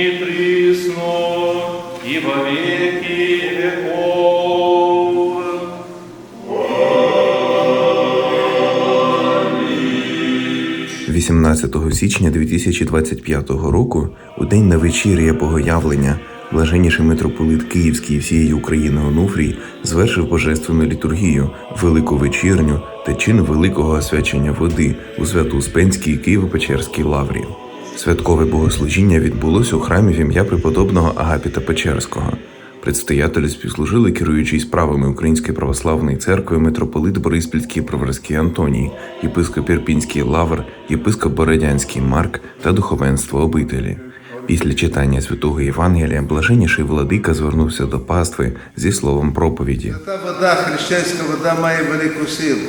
ныне присно, и во веки веков. 18 січня 2025 року, у день навечір'я Богоявлення, блаженніший митрополит Київський і всієї України Онуфрій звершив божественну літургію, велику вечірню та чин великого освячення води у Свято-Успенській Києво-Печерській лаврі. Святкове богослужіння відбулося у храмі в ім'я преподобного Агапіта Печерського. Предстоятелі співслужили керуючий справами Української православної церкви митрополит Бориспільський Праворський Антоній, єпископ Ірпінський Лавр, єпископ Бородянський Марк та духовенство обителі. Після читання святого Євангелія блаженніший владика звернувся до пастви зі словом проповіді. Та вода, хрещенська вода має велику силу.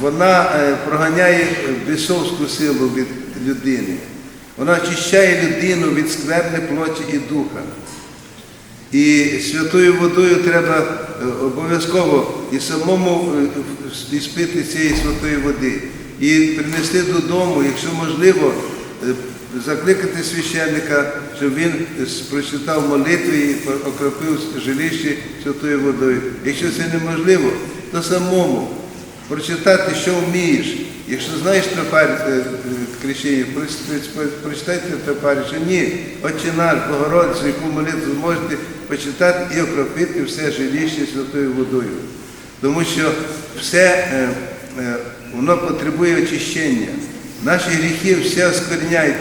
Вона е, проганяє бісовську силу від людини. Вона очищає людину від скверни плоті і духа. І святою водою треба е, обов'язково і самому е, в- і спити цієї святої води, і принести додому, якщо можливо, е, закликати священника, щоб він е, прочитав молитви і окропив жилище святою водою. Якщо це неможливо, то самому прочитати, що вмієш. Якщо знаєш тропарь е, е, прос- прочитайте тропарі, що ні, Отче наш, Богородицю, яку молитву зможете почитати і окропити все жилище святою водою. Тому що все е, воно потребує очищення. Наші гріхи все оскверняють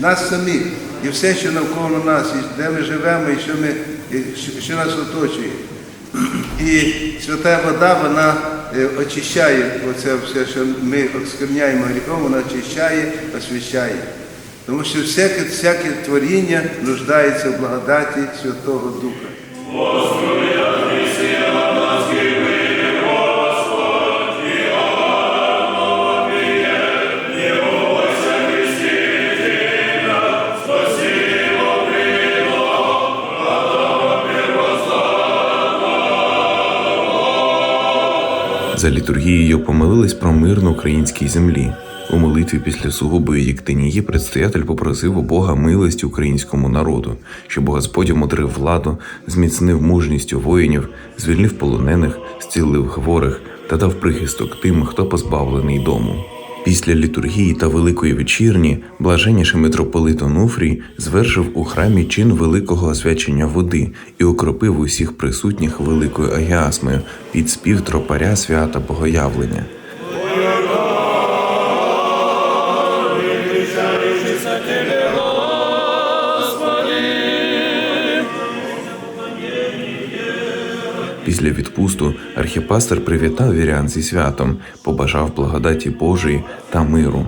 нас самих і все, що навколо нас, і де ми живемо, і що, ми, і що- нас оточує. І свята вода, вона очищає оце все, що ми оскверняємо гріхом, вона очищає, освящає. Тому що всяке, всяке творіння нуждається в благодаті Святого Духа. За літургією помолились про мир на українській землі. У молитві після сугубої єктинії предстоятель попросив у Бога милості українському народу, щоб Господь мудрив владу, зміцнив мужність у воїнів, звільнив полонених, зцілив хворих та дав прихисток тим, хто позбавлений дому. Після літургії та великої вечірні блаженніший митрополит Онуфрій звершив у храмі чин великого освячення води і окропив усіх присутніх великою агіасмою під спів тропаря свята Богоявлення. Після відпусту архіпастер привітав вірян зі святом, побажав благодаті Божої та миру.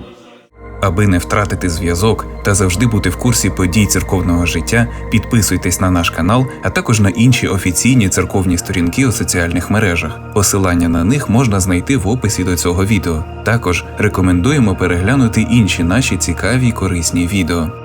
Аби не втратити зв'язок та завжди бути в курсі подій церковного життя, підписуйтесь на наш канал, а також на інші офіційні церковні сторінки у соціальних мережах. Посилання на них можна знайти в описі до цього відео. Також рекомендуємо переглянути інші наші цікаві й корисні відео.